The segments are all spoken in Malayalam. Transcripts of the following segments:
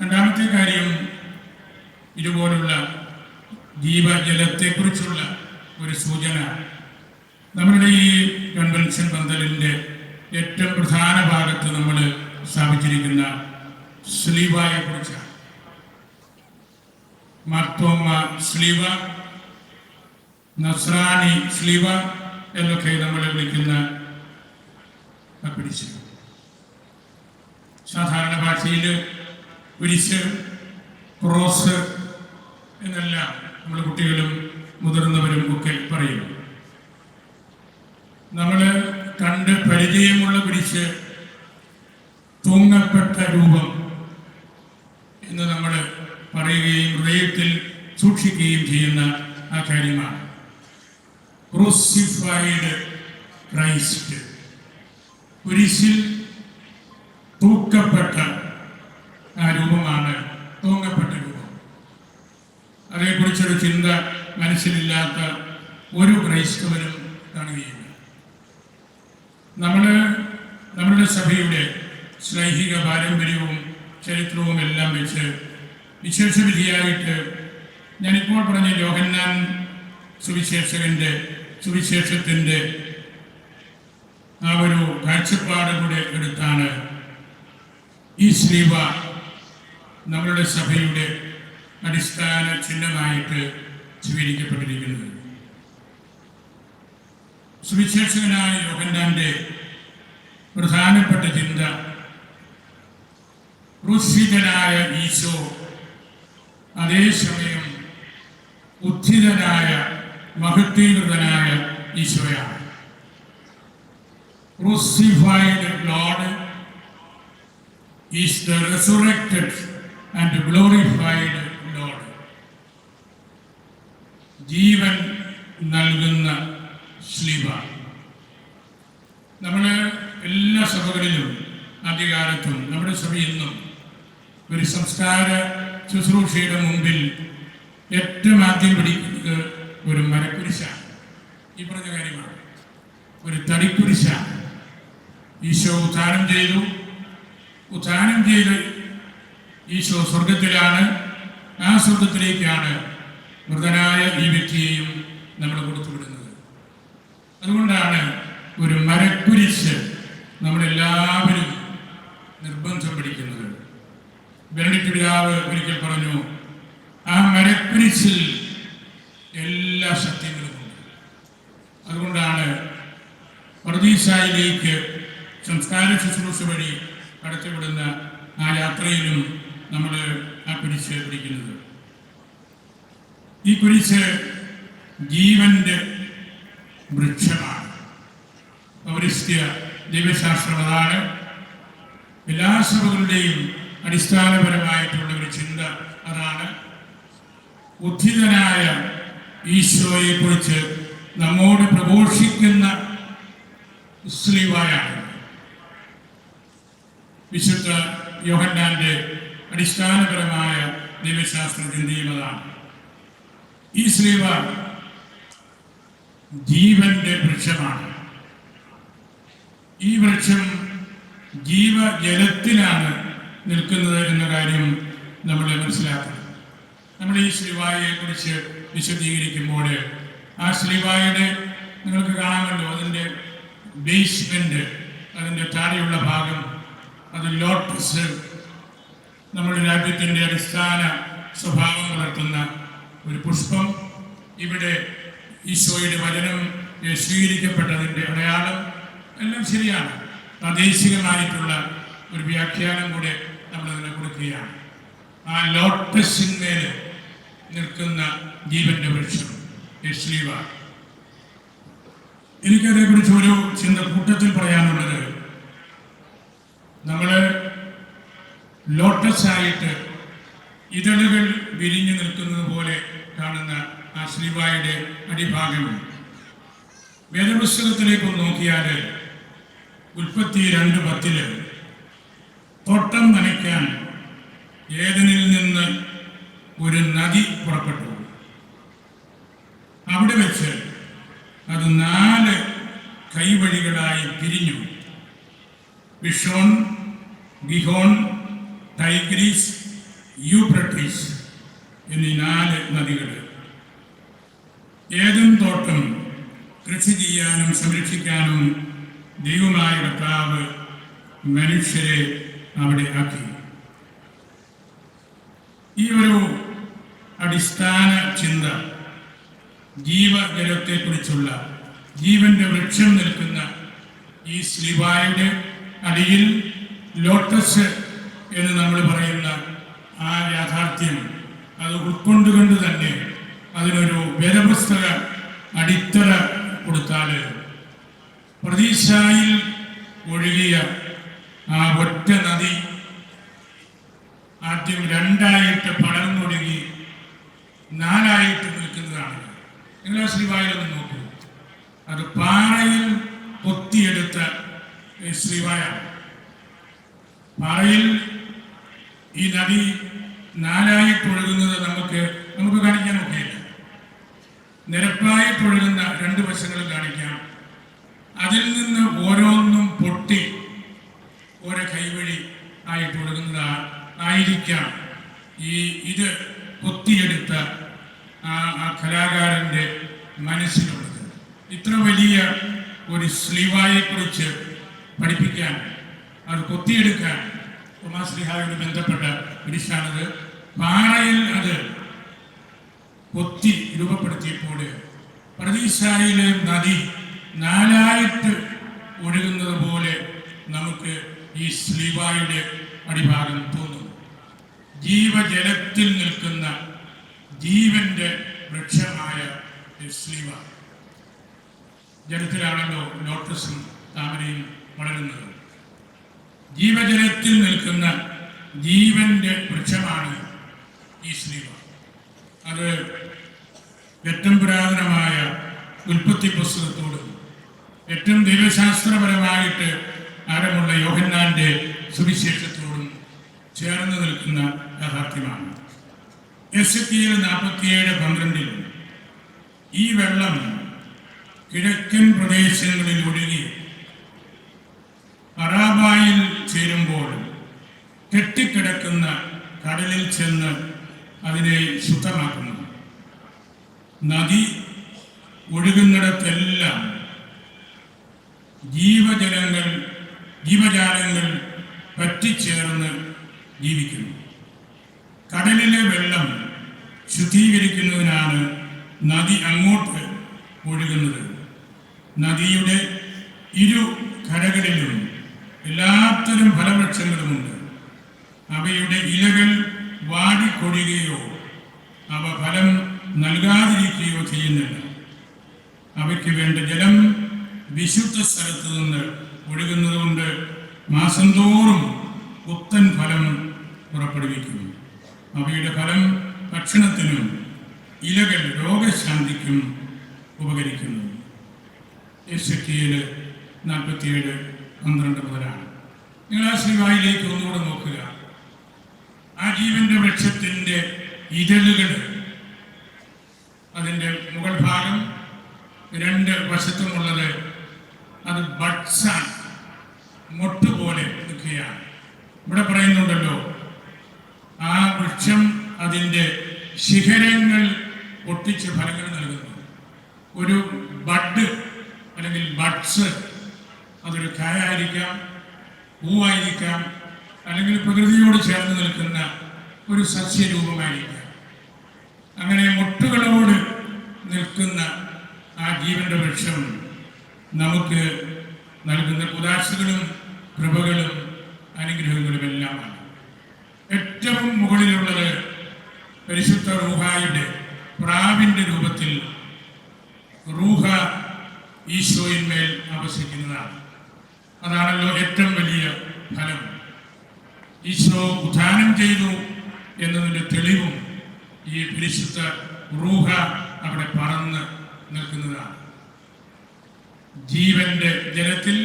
രണ്ടാമത്തെ കാര്യം ഇതുപോലുള്ള ജീവജലത്തെക്കുറിച്ചുള്ള ഒരു സൂചന. നമ്മുടെ ഈ കൺവെൻഷൻ പന്തലിന്റെ ഏറ്റവും പ്രധാന ഭാഗത്ത് നമ്മൾ സ്ഥാപിച്ചിരിക്കുന്ന സ്ലീവായെ കുറിച്ചാണ് മാർത്തോമ സ്ലീവ നസ്രാണി സ്ലീവ എന്നൊക്കെ നമ്മൾ വിളിക്കുന്ന പിടിച്ചു സാധാരണ ഭാഷയിൽ കുരിശ് ക്രോസ് എന്നെല്ലാം നമ്മൾ കുട്ടികളും മുതിർന്നവരും ഒക്കെ പറയും നമ്മൾ കണ്ട് പരിചയമുള്ള കുരിശ് തൂങ്ങപ്പെട്ട രൂപം എന്ന് നമ്മൾ പറയുകയും ഹൃദയത്തിൽ സൂക്ഷിക്കുകയും ചെയ്യുന്ന ആ കാര്യമാണ്. ക്രൂസിഫൈഡ് ക്രൈസ്റ്റ് കുരിശിൽ തൂക്കപ്പെട്ട ആ രൂപമാണ് തൂങ്ങപ്പെട്ട രൂപം അതേക്കുറിച്ചൊരു ചിന്ത മനസ്സിലില്ലാത്ത ഒരു ക്രൈസ്തവനും കാണുകയില്ല. നമ്മൾ നമ്മുടെ സഭയുടെ ശ്ലൈഹിക പാരമ്പര്യവും ചരിത്രവും എല്ലാം വെച്ച് വിശേഷ വിധിയായിട്ട് ഞാനിപ്പോൾ പറഞ്ഞ യോഹന്നാൻ സുവിശേഷകന്റെ സുവിശേഷത്തിന്റെ ആ ഒരു കാഴ്ചപ്പാട് കൂടെ എടുത്താണ് ഈ ശ്രീവ നമ്മളുടെ സഭയുടെ അടിസ്ഥാന ചിഹ്നമായിട്ട് സ്വീകരിക്കപ്പെട്ടിരിക്കുന്നത്. സുവിശേഷകനായ യോഹന്നാന്റെ പ്രധാനപ്പെട്ട ചിന്ത ക്രൂശിതനായ ഈശോ അതേസമയം ഉദ്ധിതനായ മഹത്വീകൃതനായ ഈശോയാണ്. Crucified Lord is the resurrected and glorified ജീവൻ നൽകുന്ന ശ്ലീബ നമ്മൾ എല്ലാ സഭകളിലും ആദ്യകാലത്തും നമ്മുടെ സഭ ഇന്നും ഒരു സംസ്കാര ശുശ്രൂഷയുടെ മുമ്പിൽ ഏറ്റവും ആദ്യം പിടിക്കുന്നത് ഒരു മരക്കുരിശാണ്. ഈ പറഞ്ഞ കാര്യമാണ്. ഒരു തടിക്കുരിശാണ്. ഈശോ ഉത്ഥാനം ചെയ്തു. ഉത്ഥാനം ചെയ്ത് ഈശോ സ്വർഗത്തിലാണ് ആ സ്വർഗത്തിലേക്കാണ് മൃതനായ ഈ വ്യക്തിയെയും നമ്മൾ കൊടുത്തുവിടുന്നത് അതുകൊണ്ടാണ് ഒരു മരക്കുരിശ് നമ്മളെല്ലാവരും നിർബന്ധം പിടിക്കുന്നത്. പിതാവ് ഒരിക്കൽ പറഞ്ഞു ആ മരക്കുരിശിൽ എല്ലാ ശക്തികളും സത്യങ്ങളുമുണ്ട് അതുകൊണ്ടാണ് പ്രതീശായിലേക്ക് സംസ്കാര ശുശ്രൂഷ വഴി കടത്തിവിടുന്ന ആ യാത്രയിലും നമ്മൾ ആ കുരിശ് പിടിക്കുന്നത്. ഈ കുരിശ് ജീവന്റെ വൃക്ഷമാണ്. പൗരസ്ത്യ ദൈവശാസ്ത്രം അതാണ് എല്ലാ അടിസ്ഥാനപരമായിട്ടുള്ള ഒരു ചിന്ത അതാണ്. ഉദ്ധിതനായ ഈശോയെ കുറിച്ച് നമ്മോട് പ്രഘോഷിക്കുന്ന സ്ലീവായാണ് വിശുദ്ധ യോഹന്നാന്റെ അടിസ്ഥാനപരമായ ദൈവശാസ്ത്ര ചിന്തയും അതാണ്. ഈ സ്ലീവ ജീവന്റെ വൃക്ഷമാണ്. ഈ വൃക്ഷം ജീവജലത്തിലാണ് നിൽക്കുന്നത് എന്ന കാര്യം നമ്മൾ മനസ്സിലാക്കണം. നമ്മൾ ഈ ശ്രീവായെ കുറിച്ച് വിശദീകരിക്കുമ്പോൾ ആ ശ്രീവായുടെ നിങ്ങൾക്ക് കാണാമല്ലോ അതിന്റെ ബേസ്മെന്റ് അതിന്റെ താഴെയുള്ള ഭാഗം അത് ലോട്ടസ് നമ്മുടെ രാജ്യത്തിന്റെ അടിസ്ഥാന സ്വഭാവം വളർത്തുന്ന ഒരു പുഷ്പം. ഇവിടെ ഈശോയുടെ വചനം സ്വീകരിക്കപ്പെട്ടതിന്റെ അടയാളം എല്ലാം ശരിയാണ്. പ്രാദേശികമായിട്ടുള്ള ഒരു വ്യാഖ്യാനം കൂടെ നമ്മളതിനെ കൊടുക്കുകയാണ് ആ ലോട്ടസിന്മേൽ നിൽക്കുന്ന ജീവന്റെ വൃക്ഷം യശ്ലീവ എനിക്കതേക്കുറിച്ച് ഒരു ചിന്ത കൂട്ടത്തിൽ പറയാനുള്ളത്. നമ്മൾ ലോട്ടസ് ആയിട്ട് ഇതളുകൾ വിരിഞ്ഞു നിൽക്കുന്നത് പോലെ കാണുന്ന ആ ശ്രീവായുടെ അടിഭാഗം. വേദപുസ്തകത്തിലേക്ക് നോക്കിയാൽ ഉൽപ്പത്തി രണ്ട് പത്തിൽ തോട്ടം നനയ്ക്കാൻ ഏതനിൽ നിന്ന് ഒരു നദി പുറപ്പെട്ടു. അവിടെ വെച്ച് അത് നാല് കൈവഴികളായി പിരിഞ്ഞു. വിഷോൺ ഗിഹോൺ ടൈഗ്രീസ് യൂപ്രട്ടീസ് എന്നീ നാല് നദികൾ ഏതും തോട്ടം കൃഷി ചെയ്യാനും സംരക്ഷിക്കാനും ദൈവമായ കർത്താവ് മനുഷ്യരെ അവിടെ ആക്കി. ഈ ഒരു അടിസ്ഥാന ചിന്ത ജീവജലത്തെക്കുറിച്ചുള്ള ജീവന്റെ വൃക്ഷം നിൽക്കുന്ന ഈ ശ്രീവായുടെ അടിയിൽ ലോട്ടസ് എന്ന് നമ്മൾ പറയുന്ന ആ യാഥാർത്ഥ്യം അത് ഉൾക്കൊണ്ടുകൊണ്ട് തന്നെ അതിനൊരു വേദപുസ്തക അടിത്തറ കൊടുത്താൽ പ്രതീക്ഷായിൽ ഒഴുകിയ ആ ഒറ്റ നദി ആദ്യം രണ്ടായിട്ട് പടർന്നൊഴുകി നാലായിട്ട് നിൽക്കുന്നതാണ്. ആ ശ്രീവായിലൊന്ന് നോക്കൂ. അത് പാറയിൽ കൊത്തിയെടുത്ത ശ്രീവായ പാറയിൽ ഈ നദി നാലായിട്ട് നമുക്ക് നമുക്ക് കാണിക്കാൻ ഒക്കെയില്ല. നിരപ്പായിട്ട് രണ്ട് വശങ്ങളും കാണിക്കാം. അതിൽ നിന്ന് ഓരോന്നും പൊട്ടി ഓരോ കൈവഴി ആയിട്ട് ആയിരിക്കാം. ഈ ഇത് കൊത്തിയെടുത്ത ആ ആ കലാകാരന്റെ മനസ്സിലുള്ളത്. ഇത്ര വലിയ ഒരു സ്ലീവായെക്കുറിച്ച് പഠിപ്പിക്കാൻ അത് കൊത്തിയെടുക്കാൻ ഉമാശ്രീഹായോട് ബന്ധപ്പെട്ട കുരിശാണത് പാറയിൽ അത് കൊത്തി രൂപപ്പെടുത്തിയപ്പോൾ പ്രതീക്ഷയിലെ നദി നാലായിട്ട് ഒഴുകുന്നത് പോലെ നമുക്ക് ഈ സ്ലീവായുടെ അടിഭാഗം തോന്നുന്നു ജീവജലത്തിൽ നിൽക്കുന്ന ജീവന്റെ വൃക്ഷമായ സ്ലീവ ജലത്തിലാണല്ലോ ലോട്ടസും താമരയും വളരുന്നത്. ജീവജലത്തിൽ നിൽക്കുന്ന ജീവന്റെ വൃക്ഷമാണ് ഈ ശ്രീവ. അത് ഏറ്റവും പുരാതനമായ ഉൽപ്പത്തി പുസ്തകത്തോട് ഏറ്റവും ദൈവശാസ്ത്രപരമായിട്ട് ആരമുള്ള യോഹന്നാന്റെ സുവിശേഷത്തോടും ചേർന്ന് നിൽക്കുന്ന യാഥാർത്ഥ്യമാണ്. എസ് എൽ നാൽപ്പത്തിയേഴ് പന്ത്രണ്ടിൽ ഈ വെള്ളം കിഴക്കൻ പ്രദേശങ്ങളിൽ ഒഴുകി കെട്ടിക്കിടക്കുന്ന കടലിൽ ചെന്ന് അതിനെ ശുദ്ധമാക്കുന്നു. നദി ഒഴുകുന്നിടത്തെല്ലാം ജീവജലങ്ങൾ ജീവജാലങ്ങൾ പറ്റിച്ചേർന്ന് ജീവിക്കുന്നു. കടലിലെ വെള്ളം ശുദ്ധീകരിക്കുന്നതിനാണ് നദി അങ്ങോട്ട് ഒഴുകുന്നത്. നദിയുടെ ഇരു കരകളിലും എല്ലാത്തരം ഫലവൃക്ഷങ്ങളുമുണ്ട്. അവയുടെ ഇലകൾ വാടിക്കൊടുകയോ അവ ഫലം നൽകാതിരിക്കുകയോ ചെയ്യുന്നില്ല. അവയ്ക്ക് വേണ്ട ജലം വിശുദ്ധ സ്ഥലത്ത് നിന്ന് ഒഴുകുന്നതുകൊണ്ട് മാസം തോറും പുത്തൻ ഫലം പുറപ്പെടുവിക്കുന്നു. അവയുടെ ഫലം ഭക്ഷണത്തിനും ഇലകൾ രോഗശാന്തിക്കും ഉപകരിക്കുന്നു. എസ്എക്കിയിൽ നാൽപ്പത്തിയേഴ് പന്ത്രണ്ട് മുതലാണ്. നിങ്ങൾ ആ ശ്രീവായിലേക്ക് ഒന്നുകൂടെ നോക്കുക. ആ ജീവന്റെ വൃക്ഷത്തിന്റെ ഇതളുകൾ. അതിന്റെ മുകൾ ഭാഗം രണ്ട് വശത്തുമുള്ളത് അത് ബഡ്സാൻ മൊട്ട് പോലെ നിൽക്കുകയാണ്. ഇവിടെ പറയുന്നുണ്ടല്ലോ ആ വൃക്ഷം അതിന്റെ ശിഖരങ്ങൾ പൊട്ടിച്ച് ഫലങ്ങൾ നൽകുന്നു. ഒരു ബഡ് അല്ലെങ്കിൽ ബഡ്സ് അതൊരു കായായിരിക്കാം പൂവായിരിക്കാം അല്ലെങ്കിൽ പ്രകൃതിയോട് ചേർന്ന് നിൽക്കുന്ന ഒരു സസ്യരൂപമായിരിക്കാം. അങ്ങനെ മുട്ടുകളോട് നിൽക്കുന്ന ആ ജീവന്റെ വൃക്ഷം നമുക്ക് നൽകുന്ന ഉദാശകളും കൃപകളും അനുഗ്രഹങ്ങളും എല്ലാമാണ് ഏറ്റവും മുകളിലുള്ളത് പരിശുദ്ധ റൂഹായുടെ പ്രാവിന്റെ രൂപത്തിൽ റൂഹ ഈശോയിന്മേൽ ആവശിക്കുന്നതാണ് അതാണല്ലോ ഏറ്റവും വലിയ ഫലം. ഈശോ ഉദ്ധാനം ചെയ്തു എന്നതിന്റെ തെളിവും ഈ പരിശുദ്ധ റൂഹ അവിടെ പറന്ന് നിൽക്കുന്നതാണ്. ജീവന്റെ ജലത്തിൽ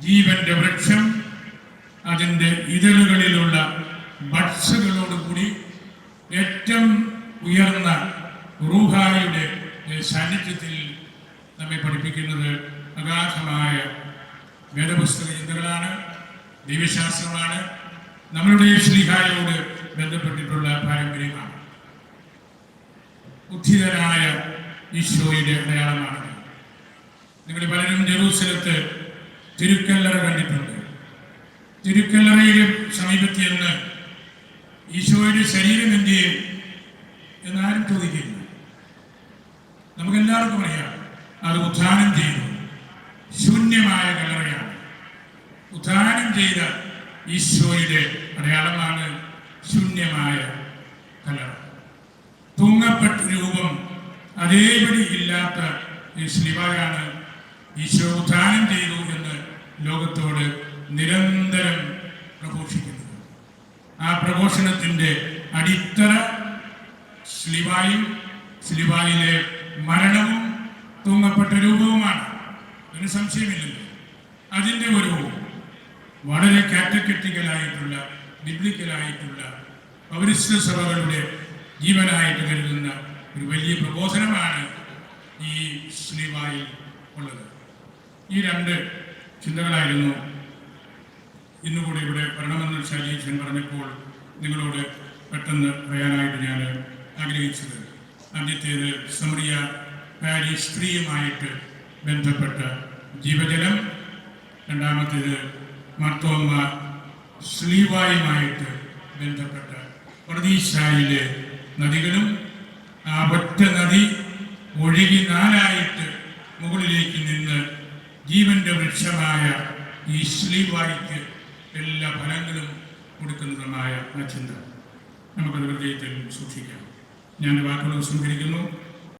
ജീവന്റെ വൃക്ഷം അതിന്റെ ഇതളുകളിലുള്ള ബഡ്സുകളോടുകൂടി ഏറ്റവും ഉയർന്ന റൂഹായുടെ സാന്നിധ്യത്തിൽ നമ്മെ പഠിപ്പിക്കുന്നത് അഗാധമായ വേദപുസ്തക ചിന്തകളാണ് ദൈവശാസ്ത്രമാണ് നമ്മളുടെ ശ്രീഹായോട് ബന്ധപ്പെട്ടിട്ടുള്ള പാരമ്പര്യമാണ്. ഉദ്ധിതനായ ഈശോയുടെ അടയാളമാണ് നിങ്ങൾ പലരും ജെറൂസലത്ത് തിരുക്കല്ലറ കണ്ടിട്ടുണ്ട്. തിരുക്കല്ലറയിലും സമീപത്തിൽ നിന്ന് ഈശോയുടെ ശരീരം എന്ത് ചെയ്യും എന്നാരും ചോദിക്കുന്നു നമുക്കെല്ലാവർക്കും അറിയാം അത് ഉദ്ധാനം ചെയ്തു. ശൂന്യമായ കല്ലറയാണ്. ഉദ്ധാനം ചെയ്ത ഈശോയുടെ അടയാളമാണ് ശൂന്യമായ കല്ലറ തൂങ്ങപ്പെട്ട രൂപം അതേപടി ഇല്ലാത്ത ഈ ശ്രീവായാണ് ഈശോ ഉദ്ധാനം ചെയ്തു എന്ന് ലോകത്തോട് നിരന്തരം പ്രഘോഷിക്കുന്നത്. ആ പ്രഘോഷണത്തിന്റെ അടിത്തറ ശ്ലിവായും ശ്ലിവായിലെ മരണവും തൂങ്ങപ്പെട്ട രൂപവുമാണ്. ഒരു സംശയമില്ലല്ലോ. അതിന്റെ ഒരു വളരെ കാറ്റഗറ്റിക്കലായിട്ടുള്ള ബിബ്ലിക്കലായിട്ടുള്ള പൗരസ്ത്യ സഭകളുടെ ജീവനായിട്ട് കരുതുന്ന ഒരു വലിയ പ്രബോധനമാണ് ഈ ശ്രീവായിൽ ഉള്ളത്. ഈ രണ്ട് ചിന്തകളായിരുന്നു ഇന്നുകൂടി ഇവിടെ വരണമെന്ന് ശൈലീശൻ പറഞ്ഞപ്പോൾ നിങ്ങളോട് പെട്ടെന്ന് പറയാനായിട്ട് ഞാൻ ആഗ്രഹിച്ചത്. ആദ്യത്തേത് സമറിയ പാരി സ്ത്രീയുമായിട്ട് ബന്ധപ്പെട്ട ജീവജലം. രണ്ടാമത്തേത് മർത്തോമ്മ സ്ലീവായുമായിട്ട് ബന്ധപ്പെട്ട പ്രതീക്ഷയിലെ നദികളും ആ ഒറ്റ നദി ഒഴുകി നാലായിട്ട് മുകളിലേക്ക് നിന്ന് ജീവന്റെ വൃക്ഷമായ ഈ ശ്രീവായിക്ക് എല്ലാ ഫലങ്ങളും കൊടുക്കുന്നതുമായ ആ ചിന്ത. നമുക്കത് ഹൃദയത്തിൽ സൂക്ഷിക്കാം. ഞാൻ വാക്കുകൾ സംഹരിക്കുന്നു